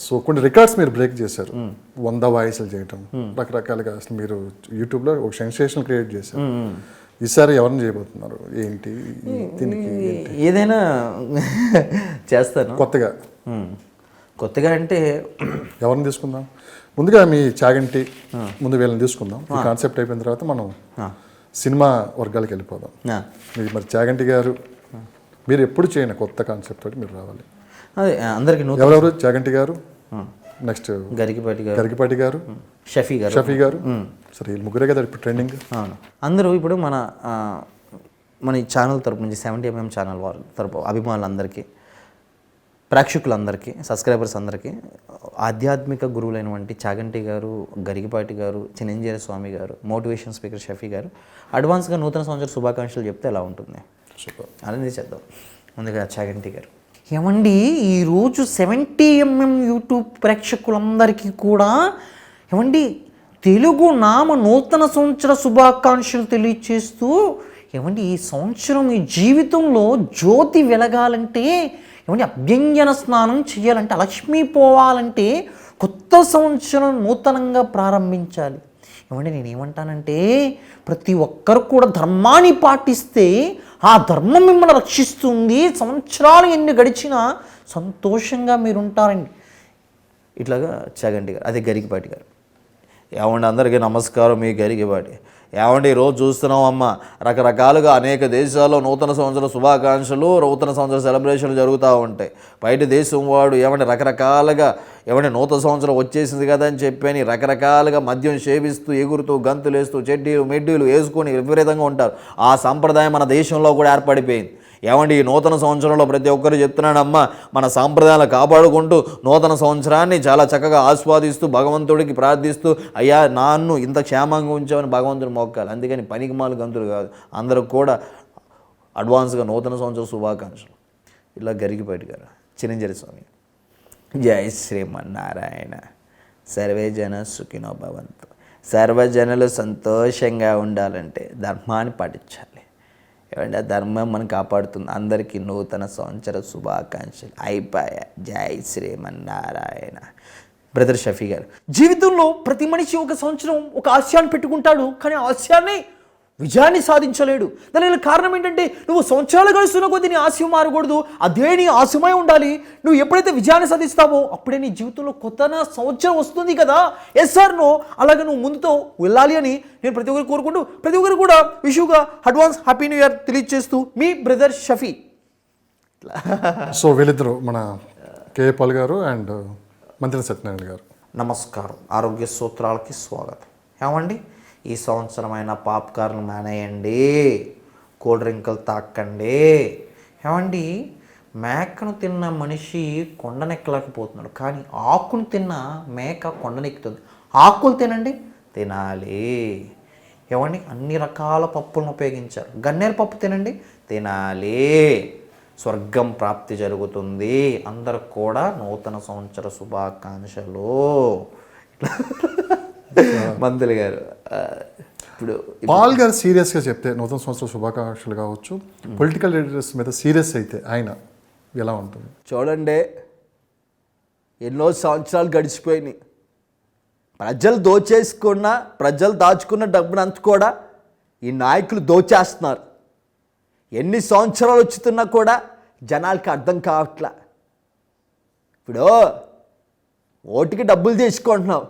So కొన్ని records మీరు break చేశారు. వంద వాయిస్లు చేయటం రకరకాలుగా అసలు మీరు యూట్యూబ్లో ఒక సెన్సేషన్ క్రియేట్ చేశారు. ఈసారి ఎవరిని చేయబోతున్నారు? ఏంటి? దీనికి ఏదైనా చేస్తాను. కొత్తగా. కొత్తగా అంటే ఎవరిని తీసుకుందాం? ముందుగా మీ చాగంటి ముందు వీళ్ళని తీసుకుందాం. ఈ కాన్సెప్ట్ అయిపోయిన తర్వాత మనం సినిమా వర్గాలకు వెళ్ళిపోదాం. మీరు మరి చాగంటి గారు మీరు ఎప్పుడు చేయని కొత్త కాన్సెప్ట్ తోటి మీరు రావాలి. అదే అందరికి ఎవరెవరు? చాగంటి గారు నెక్స్ట్ గరికిపాటి గారు. గరికిపాటి గారు షఫీ గారు. షఫీ గారు. సరే వీళ్ళు ముగ్గురే కదా ఇప్పుడు ట్రెండింగ్. అవును. అందరూ ఇప్పుడు మన మన ఈ ఛానల్ తరపు నుంచి సెవెంటీ ఎంఎం ఛానల్ వారి తరపు అభిమానులందరికీ ప్రేక్షకులందరికీ సబ్స్క్రైబర్స్ అందరికీ ఆధ్యాత్మిక గురువులైనటువంటి చాగంటి గారు గరిగిపాటి గారు చినంజీర స్వామి గారు మోటివేషన్ స్పీకర్ షఫీ గారు అడ్వాన్స్గా నూతన సంవత్సర శుభాకాంక్షలు చెప్తే ఎలా ఉంటుంది? అలానే చేద్దాం. ముందుగా చాగంటి గారు. ఏమండి? ఈరోజు సెవెంటీ ఎంఎం యూట్యూబ్ ప్రేక్షకులందరికీ కూడా ఏమండి? తెలుగు నామ నూతన సంవత్సర శుభాకాంక్షలు తెలియచేస్తూ ఏమండి ఈ సంవత్సరం ఈ జీవితంలో జ్యోతి వెలగాలంటే ఏమండి అభ్యంజన స్నానం చేయాలంటే లక్ష్మీ పోవాలంటే కొత్త సంవత్సరం నూతనంగా ప్రారంభించాలి. ఏమంటే నేను ఏమంటానంటే ప్రతి ఒక్కరు కూడా ధర్మాన్ని పాటిస్తే ఆ ధర్మం మిమ్మల్ని రక్షిస్తుంది. సంవత్సరాలు ఎన్ని గడిచినా సంతోషంగా మీరు ఉంటారండి ఇట్లాగా చాగండి గారు అదే గరికిపాటి గారు. ఏమండి అందరికీ నమస్కారం మీ గరికిపాటి. ఏమండి ఈరోజు చూస్తున్నాం అమ్మ రకరకాలుగా అనేక దేశాల్లో నూతన సంవత్సర శుభాకాంక్షలు నూతన సంవత్సర సెలబ్రేషన్లు జరుగుతూ ఉంటాయి. బయట దేశం వాడు ఏమంటే రకరకాలుగా ఏమంటే నూతన సంవత్సరం వచ్చేసింది కదా అని చెప్పని రకరకాలుగా మద్యం సేవిస్తూ ఎగురుతూ గంతులేస్తూ చెడ్డీలు మెడ్డీలు వేసుకొని విపరీతంగా ఉంటారు. ఆ సంప్రదాయం మన దేశంలో కూడా ఏర్పడిపోయింది. ఏమండి ఈ నూతన సంవత్సరంలో ప్రతి ఒక్కరు చెప్తున్నాడమ్మా మన సాంప్రదాయాలు కాపాడుకుంటూ నూతన సంవత్సరాన్ని చాలా చక్కగా ఆస్వాదిస్తూ భగవంతుడికి ప్రార్థిస్తూ అయ్యా నాన్ను ఇంత క్షేమంగా ఉంచామని భగవంతుడు మొక్కాలి. అందుకని పనికిమాల గంతులు కాదు. అందరూ కూడా అడ్వాన్స్గా నూతన సంవత్సర శుభాకాంక్షలు. ఇలా గరిగిపాటి గారు చిరంజీవి స్వామి జై శ్రీమన్నారాయణ. సర్వే జన సుఖినో భవంతు. సర్వజనులు సంతోషంగా ఉండాలంటే ధర్మాన్ని పాటించాలి. ఏమంటే ధర్మం మనం కాపాడుతుంది. అందరికీ నూతన సంవత్సర శుభాకాంక్షలు అయిపోయా. జై శ్రీమన్నారాయణ. బ్రదర్ షఫీ గారు జీవితంలో ప్రతి మనిషి ఒక సంవత్సరం ఒక ఆశయాన్ని పెట్టుకుంటాడు. కానీ ఆశయాన్ని విజయాన్ని సాధించలేడు. దానికి కారణం ఏంటంటే నువ్వు సంవత్సరాలు గడుస్తున్న కొద్దీ నీ ఆశయం మారకూడదు. అదే నీ ఆశయమై ఉండాలి. నువ్వు ఎప్పుడైతే విజయాన్ని సాధిస్తావో అప్పుడే నీ జీవితంలో కొత్త సంవత్సరం వస్తుంది కదా. ఎస్ సార్ నో అలాగే నువ్వు ముందుతో వెళ్ళాలి అని నేను ప్రతి ఒక్కరు కోరుకుంటూ ప్రతి ఒక్కరు కూడా విషుగా అడ్వాన్స్ హ్యాపీ న్యూ ఇయర్ తెలియజేస్తూ మీ బ్రదర్ షఫీ. సో వీళ్ళిద్దరు మన కే పాల్ గారు అండ్ మంత్రి సత్యనారాయణ గారు. నమస్కారం. ఆరోగ్య సూత్రాలకి స్వాగతం. ఏమండి? ఈ సంవత్సరమైన పాప్కార్న్ మానేయండి. కూల్ డ్రింకులు తాకండి ఏమండి? మేకను తిన్న మనిషి కొండనెక్కలేకపోతున్నాడు కానీ ఆకును తిన్న మేక కొండనెక్కుతుంది ఆకులు తినండి? తినాలి. ఏమండి? అన్ని రకాల పప్పులను ఉపయోగించారు. గన్నేరు పప్పు తినండి? తినాలి. స్వర్గం ప్రాప్తి జరుగుతుంది. అందరికి కూడా నూతన సంవత్సర శుభాకాంక్షలు. మందులు గారు. ఇప్పుడు పాల్ గారు సీరియస్గా చెప్తే నూతన సంవత్సర శుభాకాంక్షలు కావచ్చు. పొలిటికల్ లీడర్స్ మీద సీరియస్ అయితే ఆయన ఎలా ఉంటుంది? చూడండి ఎన్నో సంవత్సరాలు గడిచిపోయినాయి. ప్రజలు దోచేసుకున్న ప్రజలు దాచుకున్న డబ్బునంత కూడా ఈ నాయకులు దోచేస్తున్నారు. ఎన్ని సంవత్సరాలు వచ్చుతున్నా కూడా జనాలకి అర్థం కావట్లా. ఇప్పుడు ఓటుకి డబ్బులు తీసుకుంటున్నావు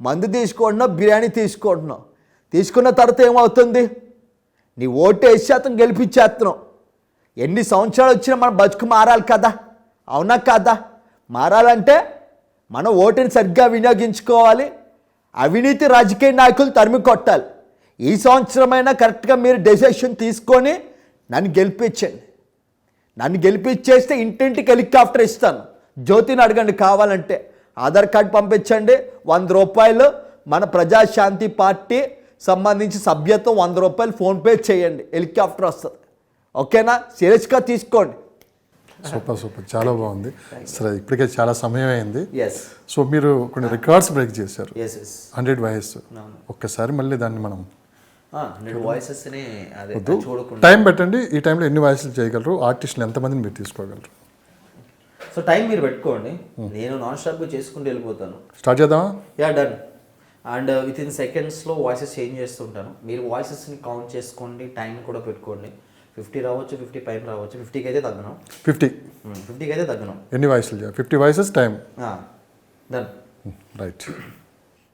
మందు తీసుకుంటున్నావు బిర్యానీ తీసుకుంటున్నావు. తీసుకున్న తర్వాత ఏమవుతుంది? నీ ఓటు వేసి శాతం గెలిపించేస్తున్నావు ఎన్ని సంవత్సరాలు వచ్చినా మన బతుకు మారాలి కదా? అవునా కదా? మారాలంటే మనం ఓటుని సరిగ్గా వినియోగించుకోవాలి. అవినీతి రాజకీయ నాయకులు తరిమి కొట్టాలి. ఈ సంవత్సరమైనా కరెక్ట్గా మీరు డెసిషన్ తీసుకొని నన్ను గెలిపించండి. నన్ను గెలిపించేస్తే ఇంటింటికి హెలికాప్టర్ ఇస్తాను. జ్యోతిని అడగండి కావాలంటే. ఆధార్ కార్డు పంపించండి. వంద రూపాయలు మన ప్రజాశాంతి పార్టీ సంబంధించి సభ్యత్వం వంద రూపాయలు ఫోన్పే చేయండి. హెలికాప్టర్ వస్తుంది. ఓకేనా? సీరియస్గా తీసుకోండి. Super super. చాలా బాగుంది. సరే ఇప్పటికే చాలా సమయం అయింది సో మీరు కొన్ని రికార్డ్స్ బ్రేక్ చేశారు. Hundred voice. ఒక్కసారి మళ్ళీ దాన్ని మనం టైం పెట్టండి. ఈ టైంలో ఎన్ని వాయిస్లు చేయగలరు? ఆర్టిస్టులు ఎంతమందిని మీరు తీసుకోగలరు? సో టైం మీరు పెట్టుకోండి. నేను నాన్ స్టాప్గా చేసుకుంటూ వెళ్ళిపోతాను. స్టార్ట్ చేద్దామా? Yeah done. And with in సెకండ్స్లో వాయిసెస్ చేంజ్ చేస్తుంటాను. మీరు వాయిసెస్ని కౌంట్ చేసుకోండి టైం కూడా పెట్టుకోండి. ఫిఫ్టీ రావచ్చు ఫిఫ్టీ పైన రావచ్చు. ఫిఫ్టీకి అయితే తగ్గను. ఫిఫ్టీ. ఫిఫ్టీకి అయితే తగ్గను. ఎన్ని వాయిస్లు fifty voices time done right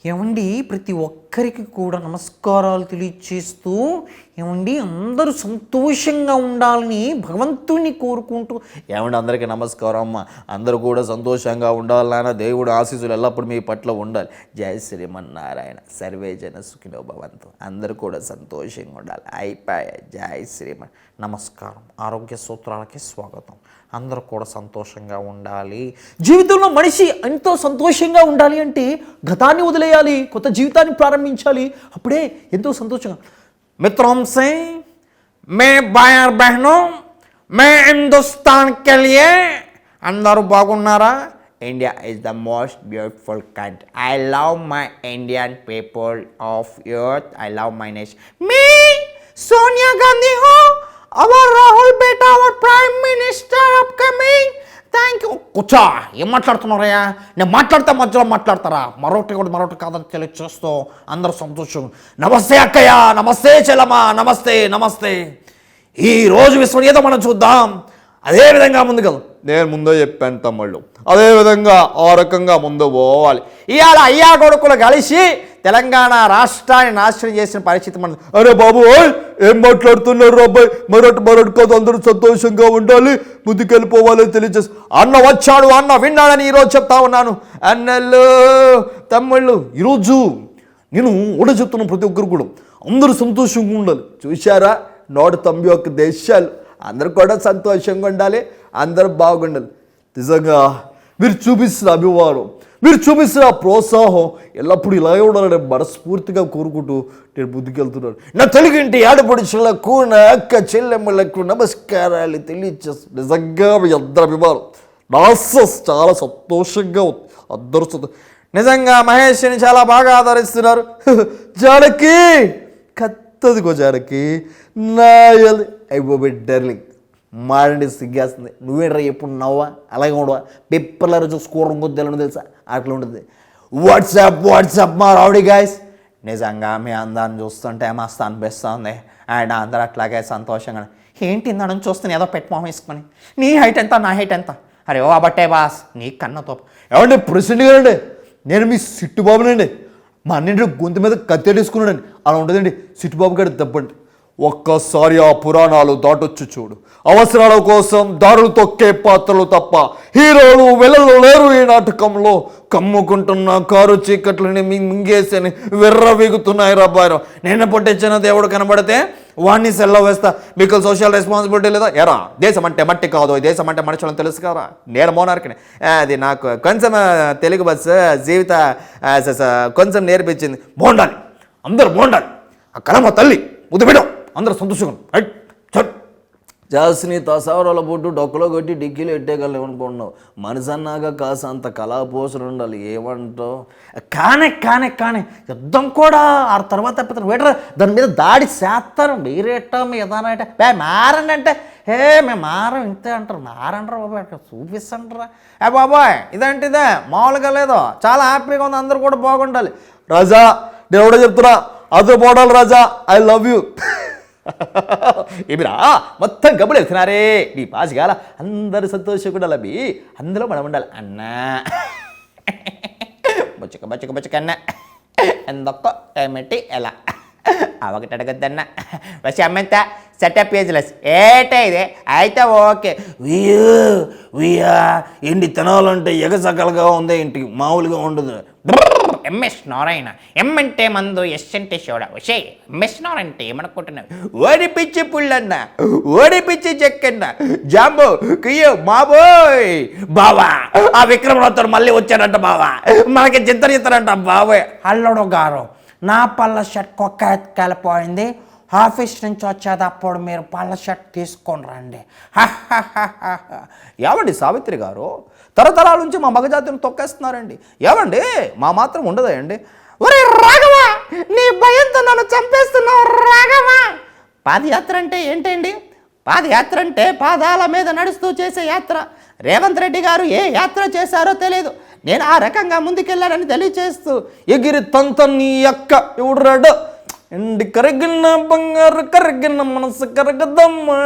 ఏమండి? ప్రతి ఒక్కరికి కూడా నమస్కారాలు తెలియచేస్తూ ఏమండి? అందరూ సంతోషంగా ఉండాలని భగవంతుని కోరుకుంటూ ఏమండి? అందరికీ నమస్కారం అమ్మ. అందరూ కూడా సంతోషంగా ఉండాలన్న దేవుడు ఆశీస్సులు ఎల్లప్పుడు మీ పట్ల ఉండాలి. జయ శ్రీమన్నారాయణ. సర్వే జన సుఖినో భవంతు. అందరూ కూడా సంతోషంగా ఉండాలి. అయిపోయాయి జయ శ్రీమన్. నమస్కారం. ఆరోగ్య సూత్రాలకి స్వాగతం. అందరూ కూడా సంతోషంగా ఉండాలి. జీవితంలో మనిషి ఎంతో సంతోషంగా ఉండాలి అంటే గతాన్ని వదిలేయాలి. చేయాలి కొత్త జీవితాన్ని ప్రారంభించాలి అప్పుడే ఎంతో సంతోషంగా మిత్రంసే మే బాయర్ బెహను మే హిందుస్థాన్ కెలియే అందరూ బాగున్నారా India is the most beautiful country I love my Indian people of youth I love my nation మీ సోనియా గాంధీ హో అవర్ రాహుల్ బేటా hour prime minister upcoming thank you కూర్చో. ఏం మాట్లాడుతున్నారయ్యా నేను మాట్లాడితే మధ్యలో మాట్లాడతారా? మరొకటి కూడా మరొకటి కాదని తెలియచేస్తూ అందరూ సంతోషం. నమస్తే అక్కయ్య. నమస్తే చెలమా నమస్తే నమస్తే. ఈ రోజు విశ్వం ఏదో మనం చూద్దాం. అదే విధంగా ముందుకు నేను ముందే చెప్పాను తమ్ముళ్ళు. అదే విధంగా ఆ రకంగా ముందు పోవాలి. ఇవాళ అయ్యా కొడుకులు కలిసి తెలంగాణ రాష్ట్రాన్ని నాశనం చేసిన పరిస్థితి మన అరే బాబు ఏం మాట్లాడుతున్నారు అబ్బాయి? మరొకటి మరొకటి కాదు అందరూ సంతోషంగా ఉండాలి. ముందుకెళ్ళిపోవాలని తెలియజేసి. అన్న వచ్చాడు అన్న విన్నాడని ఈరోజు చెప్తా ఉన్నాను. అన్నలు తమ్ముళ్ళు ఈరోజు నేను కూడా చెప్తున్నాను ప్రతి ఒక్కరు కూడా అందరూ సంతోషంగా ఉండాలి. చూశారా? నోడు తమ్మి యొక్క దేశాలు. అందరూ కూడా సంతోషంగా ఉండాలి అందరూ బాగుండాలి. నిజంగా మీరు చూపిస్తున్న అభిమానం మీరు చూపిస్తున్న ప్రోత్సాహం ఎల్లప్పుడూ ఇలాగే ఉండాలని మనస్ఫూర్తిగా కోరుకుంటూ నేను ముందుకెళ్తున్నాను. నా తెలుగుంటి ఆడపడుచులకు నా అక్క చెల్లెమ్మలకు నమస్కారాలు తెలియజేస్తాను నిజంగా మీ అందరి అభిమానం. నాసస్ చాలా సంతోషంగా ఉంది. అందరూ నిజంగా మహేష్ని చాలా బాగా ఆదరిస్తున్నారు. జానకి! కత్తదిగో జానకి నాయల్. అయిపోయి డర్లింగ్. మాడండి సిగ్గేస్తుంది. నువ్వేంట్రా ఎప్పుడు నవ్వా? అలాగే ఉండవా? పెప్పర్లర్ చూసుకోవడం కూర ముద్దలు తెలుసా? అట్లా ఉంటుంది. వాట్సాప్ వాట్సాప్ మా రౌడీ గాయస్? నిజంగా మీ అందాన్ని చూస్తుంటే మస్తు అనిపిస్తుంది. అండ్ అందరూ అట్లాగే సంతోషంగా ఏంటి నన్ను చూస్తే ఏదో పెట్టి వేసుకొని. నీ హైట్ ఎంత? నా హైట్ ఎంత? అరే ఓ అబట్టే బాస్. నీ కన్నతో ఏమండి ప్రెసిడెంట్ గారండి? నేను మీ సిట్టుబాబునండి మా అన్నింటి గొంతు మీద కత్తెడేసుకున్నాడండి అలా ఉంటుందండి. సిట్టుబాబు గారి దెబ్బండి. ఒక్కసారి ఆ పురాణాలు దాటొచ్చు చూడు. అవసరాల కోసం దారులు తొక్కే పాత్రలు తప్ప హీరోలు వెళ్ళలు లేరు ఈ నాటకంలో. కమ్ముకుంటున్న కారు చీకట్లని మింగేసని వెర్ర వీగుతున్నాయి రబ్బారు నేను పుట్టించిన దేవుడు కనబడితే వాడిని సెల్లో వేస్తా. మీకు సోషల్ రెస్పాన్సిబిలిటీ లేదా? ఎరా దేశం అంటే మట్టి కాదు. దేశం అంటే మనుషులను తెలుసు కదా. నేను మోనార్కిని. అది నాకు కొంచెం తెలుగు బస్సు జీవిత కొంచెం నేర్పించింది. బాగుండాలి అందరు బాగుండాలి. ఆ కలమ తల్లి ముద్దు అందరు అందరూ సంతోషంగా రైట్ చట్ జాస్ని తసావరాల పొట్టు డొక్కలో కొట్టి డిక్కీలు ఎట్టేయగలవు అనుకుంటున్నావు మనిషి అన్నాక కాస అంత కళాపోసలు ఉండాలి. ఏమంటావు? కానే కానే కానే. యుద్ధం కూడా ఆ తర్వాత తప్పితే వేటర్? దాని మీద దాడి చేస్తారు మీరేట మీదనంటే బే మారండి అంటే హే మేము మారం ఇంతే అంటారు. మారంటారు బాబాయ్ అక్కడ చూపిస్తుంటారా ఏ బాబాయ్ ఇదేంటిదే? మామూలుగా లేదు. చాలా హ్యాపీగా ఉంది. అందరూ కూడా బాగుండాలి. రాజా నేను కూడా చెప్తున్నా అదో పోడాలి రాజా ఐ లవ్ యూ ఏమిరా? మొత్తం గబ్బులు వెళ్తున్నారే. నీ పాసిగాల అందరు సంతోషంగా లభి అందులో మనం ఉండాలి. అన్నా. బొచ్చక బొచ్చక బొచ్చక అన్న. ఎందొక్క ఏమిటి ఎలా? అవకటి అడగద్దన్న వచ్చి అమ్మంత సెటప్ పేజ్లెస్. ఏటే ఇదే? అయితే ఓకే. వియూ వియా ఎండి తినాలంటే ఎగసకలుగా ఉంది ఇంటికి. మామూలుగా ఉండదు. ఎంఎస్ నారాయణ. ఎం అంటే మందు ఎస్ అంటే షోడ వచ్చే ఎంఎస్ నారాయణ అంటే ఏమనుకుంటున్నావు ఓడి పిచ్చి పుల్లన్న ఓడి పిచ్చి చెక్కన్న. జాంబో కుయ్యో మాబోయ్. బావా ఆ విక్రమరావుతో మళ్ళీ వచ్చాడంట బావా. మనకి చింతన చింతనంట బాబోయ్ అల్లుడు గారు నా పళ్ళ షర్ట్ కుక్క ఎత్తుకెళ్ళిపోయింది ఆఫీస్ నుంచి వచ్చేటప్పుడు మీరు పళ్ళ షర్ట్ తీసుకొని రండి. ఏమండి సావిత్రి గారు? తరతరాల నుంచి మా మగజాతిని తొక్కేస్తున్నారండి. ఏమండి మా మాత్రం ఉండదా అండి ఒరే రాఘవ! నీ భయంతో నన్ను చంపేస్తున్నావు రాఘవ! పాదయాత్ర అంటే ఏంటండి? పాదయాత్ర అంటే పాదాల మీద నడుస్తూ చేసే యాత్ర. రేవంత్ రెడ్డి గారు ఏ యాత్ర చేశారో తెలియదు నేను ఆ రకంగా ముందుకెళ్ళానని తెలియచేస్తూ ఎగిరి తంత నీ అక్క ఎవడ్రాడు? ఎండి కరిగిన బంగారు కరిగిన మనసు కరగదమ్మా.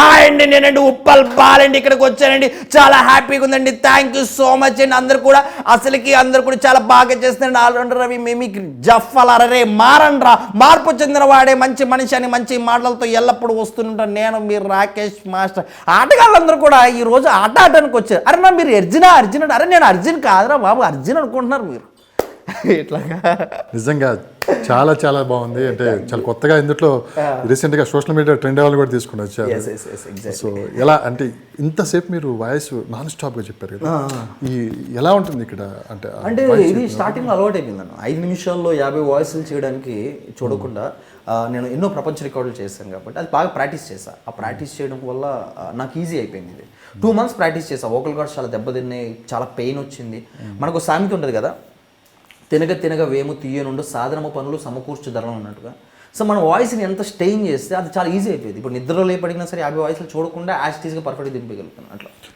హాయ్ అండి నేనండి ఉప్పల్ బాలండి ఇక్కడికి వచ్చానండి. చాలా హ్యాపీగా ఉందండి. థ్యాంక్ యూ సో మచ్ అండి. అందరు కూడా అసలుకి అందరు కూడా చాలా బాగా చేస్తున్నారండి. ఆల్రౌండర్ రవి మేము జఫ్ఫలరే మారండ్రా. మార్పు చెందిన వాడే మంచి మనిషి అని మంచి మాటలతో ఎల్లప్పుడూ వస్తుంటాను నేను మీరు రాకేష్ మాస్టర్. ఆటగాళ్ళందరూ కూడా ఈ రోజు ఆట ఆడడానికి వచ్చారు. అరే నా మీరు అర్జున అర్జున్ అరే నేను అర్జున్ కాదురా బాబు. అర్జున్ అనుకుంటున్నారు మీరు. ఇట్లాగా. నిజంగా చాలా చాలా బాగుంది. అంటే చాలా కొత్తగా ఇందులో రీసెంట్గా సోషల్ మీడియా ట్రెండ్ వాళ్ళు కూడా తీసుకుని వచ్చారు. సో ఎలా అంటే ఇంతసేపు మీరు వాయిస్ నాన్ స్టాప్గా చెప్పారు కదా. ఈ ఎలా ఉంటుంది ఇక్కడ? అంటే అంటే ఇది స్టార్టింగ్ అలవాటు అయిపోయిందన్న ఐదు నిమిషాల్లో యాభై వాయిస్లు చేయడానికి చూడకుండా నేను ఎన్నో ప్రపంచ రికార్డులు చేశాను కాబట్టి అది బాగా ప్రాక్టీస్ చేశా. ఆ ప్రాక్టీస్ చేయడం వల్ల నాకు ఈజీ అయిపోయింది ఇది. టూ మంత్స్ ప్రాక్టీస్ చేసా వోకల్ కార్డ్స్ చాలా దెబ్బతిన్నాయి చాలా పెయిన్ వచ్చింది. మనకు ఒక సామెత ఉంటుంది కదా తినగ తినగ వేము తీయనుండు సాధనము పనులు సమకూర్చుదలం అన్నట్టుగా. సో మన వాయిస్ని ఎంత స్టెయిన్ చేస్తే అది చాలా ఈజీ అయిపోయింది. ఇప్పుడు నిద్రలో లేపడినా సరే యాభై వాయిస్లు చూడకుండా యాస్టీస్గా పర్ఫెక్ట్గా దింపగలుగుతాను అట్లా.